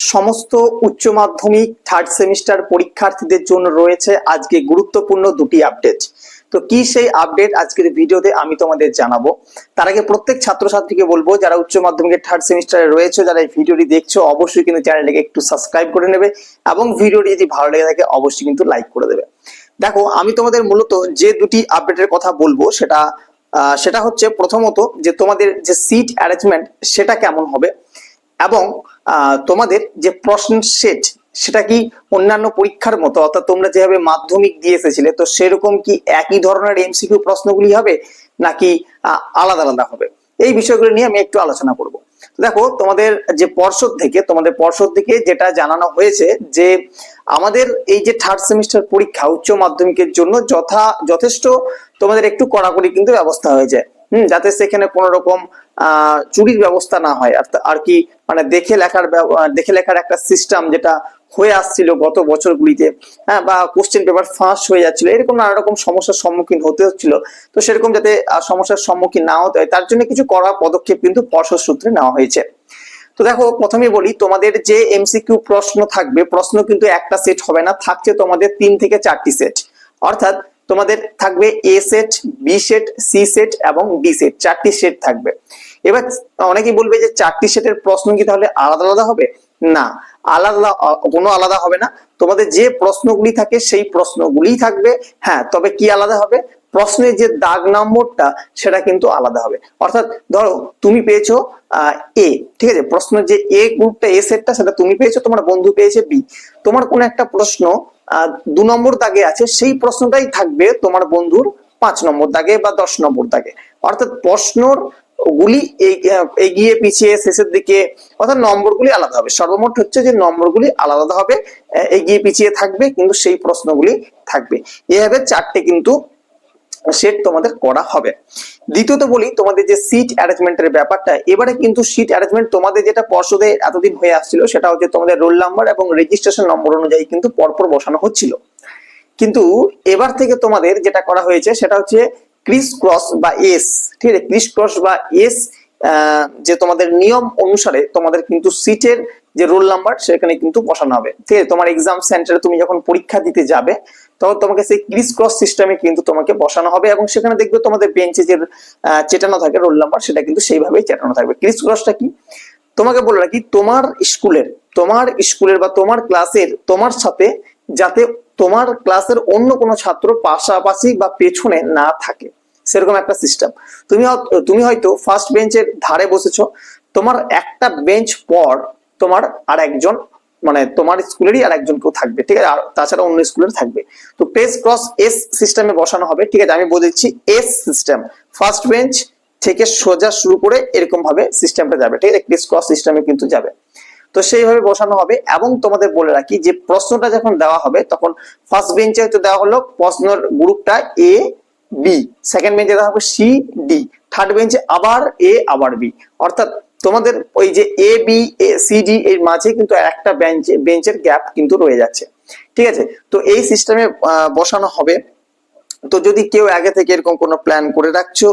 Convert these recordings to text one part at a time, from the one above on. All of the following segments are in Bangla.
সমস্ত উচ্চ মাধ্যমিক থার্ড সেমিস্টার পরীক্ষার্থীদের জন্য রয়েছে আজকে গুরুত্বপূর্ণ দুটি আপডেট তো কি সেই আপডেট আজকের ভিডিওতে আমি তোমাদের জানাব। তার আগে প্রত্যেক ছাত্রছাত্রীকে বলব, যারা উচ্চ মাধ্যমিকের থার্ড সেমিস্টারে রয়েছে, যারা এই ভিডিওটি দেখছ, অবশ্যই কিন্তু চ্যানেলটিকে একটু সাবস্ক্রাইব করে নেবে এবং ভিডিওটি যদি ভালো লেগে থাকে, অবশ্যই কিন্তু লাইক করে দেবে। দেখো, আমি তোমাদের মূলত যে দুটি আপডেটের কথা বলব, সেটা সেটা হচ্ছে প্রথমত যে তোমাদের যে সিট অ্যারেঞ্জমেন্ট সেটা কেমন হবে? এবং তোমাদের যে প্রশ্ন সেট সেটা কি অন্যান্য পরীক্ষার মতো? অর্থাৎ তোমরা যেভাবে মাধ্যমিক দিয়ে এসেছিলে, তো সেরকম কি একই ধরনের এমসিকিউ প্রশ্নগুলি হবে? নাকি আলাদা আলাদা হবে? এই বিষয়গুলো নিয়ে আমি একটু আলোচনা করব। দেখো, তোমাদের যে পর্ষদ থেকে, তোমাদের পর্ষদ থেকে যেটা জানানো হয়েছে যে, আমাদের এই যে থার্ড সেমিস্টার পরীক্ষা উচ্চ মাধ্যমিকের জন্য যথা, যথেষ্ট তোমাদের একটু কড়াকড়ি কিন্তু ব্যবস্থা হয়ে যায় হম, যাতে সেখানে কোনো রকম চুরির ব্যবস্থা না হয়। আর কি মানে দেখে লেখার দেখে লেখার একটা সিস্টেম যেটা হয়ে আসছিল গত বছরগুলিতে হ্যাঁ বা কোশ্চেন পেপার ফাঁস হয়ে যাচ্ছিল, এরকম নানা রকম সমস্যার সম্মুখীন হতে হচ্ছিল। তো সেরকম যাতে সমস্যার সম্মুখীন না হতে হয়, তার জন্য কিছু কড়া পদক্ষেপ কিন্তু পর্ষদ সূত্রে নেওয়া হয়েছে। তো দেখো প্রথমে বলি, তোমাদের যে এমসিকিউ প্রশ্ন থাকবে, প্রশ্ন কিন্তু একটা সেট হবে না, থাকছে তোমাদের তিন থেকে চারটি সেট অর্থাৎ তোমাদের থাকবে A set B set C set এবং ডি সেট চারটি সেট থাকবে। এবার অনেকেই বলবে যে চারটি সেটের প্রশ্ন কি তাহলে আলাদা আলাদা হবে? না, আলাদা কোনো আলাদা হবে না। তোমাদের যে প্রশ্নগুলি থাকে সেই প্রশ্নগুলি থাকবে। হ্যাঁ তবে কি আলাদা হবে? প্রশ্নের যে দাগ নম্বরটা সেটা কিন্তু আলাদা হবে। অর্থাৎ ধরো তুমি পেয়েছ এ ঠিক আছে? প্রশ্ন যে এ গ্রুপটা এ সেটটা সেটা তুমি পেয়েছ, তোমার বন্ধু পেয়েছে বি তোমার কোন একটা প্রশ্ন দু নম্বর দাগে আছে, সেই প্রশ্নটাই থাকবে তোমার বন্ধুর পাঁচ নম্বর দাগে বা দশ নম্বর দাগে। অর্থাৎ প্রশ্নর গুলি এগিয়ে, পিছিয়ে, শেষের দিকে, অর্থাৎ নম্বরগুলি আলাদা হবে। সর্বমোট হচ্ছে যে নম্বরগুলি আলাদা হবে এগিয়ে, পিছিয়ে থাকবে, কিন্তু সেই প্রশ্নগুলি থাকবে। এভাবে চারটে কিন্তু সেট তোমাদের করা হবে। দ্বিতীয়ত বলি, তোমাদের যে সিট অ্যারেঞ্জমেন্টের ব্যাপারটা, এবারে কিন্তু সিট অ্যারেঞ্জমেন্ট তোমাদের যেটা পর্ষদে এতদিন হয়ে আসছিল, সেটা হচ্ছে তোমাদের রোল নাম্বার এবং রেজিস্ট্রেশন নম্বর অনুযায়ী কিন্তু পরপর বসানো হচ্ছিল। কিন্তু এবার থেকে তোমাদের যেটা করা হয়েছে, সেটা হচ্ছে ক্রিস ক্রস বা এস ঠিক আছে? ক্রিস ক্রস বা এস যে তোমাদের নিয়ম অনুসারে তোমাদের কিন্তু সিটের যে রোল নাম্বার সেখানে কিন্তু বসানো হবে। ঠিক আছে? তোমার এক্সাম সেন্টারে তুমি যখন পরীক্ষা দিতে যাবে, তখন তোমাকে সেই ক্রিস ক্রস সিস্টেমে কিন্তু তোমাকে বসানো হবে এবং সেখানে দেখবে তোমাদের বেঞ্চে যে চেটানো থাকে রোল নাম্বার সেটা কিন্তু সেইভাবেই চেটানো থাকবে। ক্রিস ক্রসটা কি? তোমাকে বলে রাখি, তোমার স্কুলের তোমার স্কুলের বা তোমার ক্লাসের, তোমার সাথে যাতে তোমার ক্লাসের অন্য কোনো ছাত্র পাশাপাশি বা পেছনে না থাকে। সেরকম একটা সিস্টেম তুমি তুমি হয়তো ফার্স্ট বেঞ্চের ধারে বসেছো। তোমার একটা বেঞ্চ পর তোমার আর একজন মানে তোমার স্কুলেরই আর একজন কেউ থাকবে, ঠিক আছে? আর তাছাড়া অন্য স্কুলের থাকবে। তো পেস ক্রস এস সিস্টেমে বসানো হবে, ঠিক আছে? আমি বলে দিচ্ছি এস সিস্টেম ফার্স্ট বেঞ্চ থেকে সোজা শুরু করে এরকম ভাবে সিস্টেমটা যাবে, ঠিক আছে? পেস ক্রস সিস্টেমে কিন্তু যাবে। তো সেইভাবে বসানো হবে এবং তোমাদের বলে রাখি যে প্রশ্নটা যখন দেওয়া হবে, তখন ফার্স্ট বেঞ্চে হয়তো দেওয়া হলো প্রশ্নের গ্রুপটা এ বি সেকেন্ড বেঞ্চে হবে সি ডি থার্ড বেঞ্চে আবার এ আবার বি অর্থাৎ তোমাদের ওই যে A B A C D এর মাঝে কিন্তু একটা বেঞ্চে বেঞ্চের গ্যাপ কিন্তু রয়ে যাচ্ছে। ঠিক আছে? তো এই সিস্টেমে বসানো হবে। তো যদি কেউ আগে থেকে এরকম কোনো প্ল্যান করে রাখছো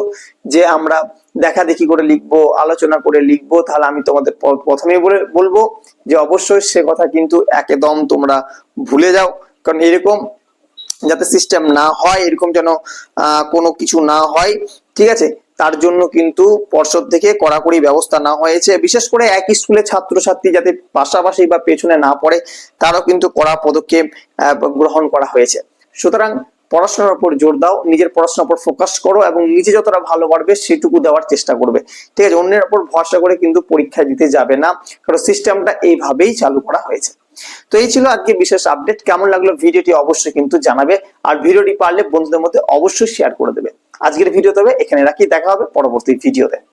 যে আমরা দেখা দেখি করে লিখব, আলোচনা করে লিখব, তাহলে আমি তোমাদের প্রথমেই বলে, বলব যে অবশ্যই সে কথা কিন্তু একদম তোমরা ভুলে যাও। কারণ এরকম যাতে সিস্টেম না হয়, এরকম যেন কোনো কিছু না হয়, ঠিক আছে? তার জন্য কিন্তু পর্ষদ থেকে কড়াকড়ি ব্যবস্থা না হয়েছে। বিশেষ করে একই স্কুলে ছাত্রছাত্রী যাতে পাশাপাশি বা পেছনে না পড়ে, তারও কিন্তু কড়া পদক্ষেপ গ্রহণ করা হয়েছে। সুতরাং পড়াশোনার উপর জোর দাও, নিজের পড়াশোনার উপর ফোকাস করো এবং নিজে যতটা ভালো পারবে সেটুকু দেওয়ার চেষ্টা করবে। ঠিক আছে? অন্যের উপর ভরসা করে কিন্তু পরীক্ষা দিতে যাবে না, কারণ সিস্টেমটা এইভাবেই চালু করা হয়েছে। তো এই ছিল আজকে বিশেষ আপডেট কেমন লাগল ভিডিওটি অবশ্যই কিন্তু জানাবে। আর ভিডিওটি পারলে বন্ধুদের মধ্যে অবশ্যই শেয়ার করে দেবে। আজকের ভিডিও তবে এখানে রাখি। দেখা হবে পরবর্তী ভিডিওতে।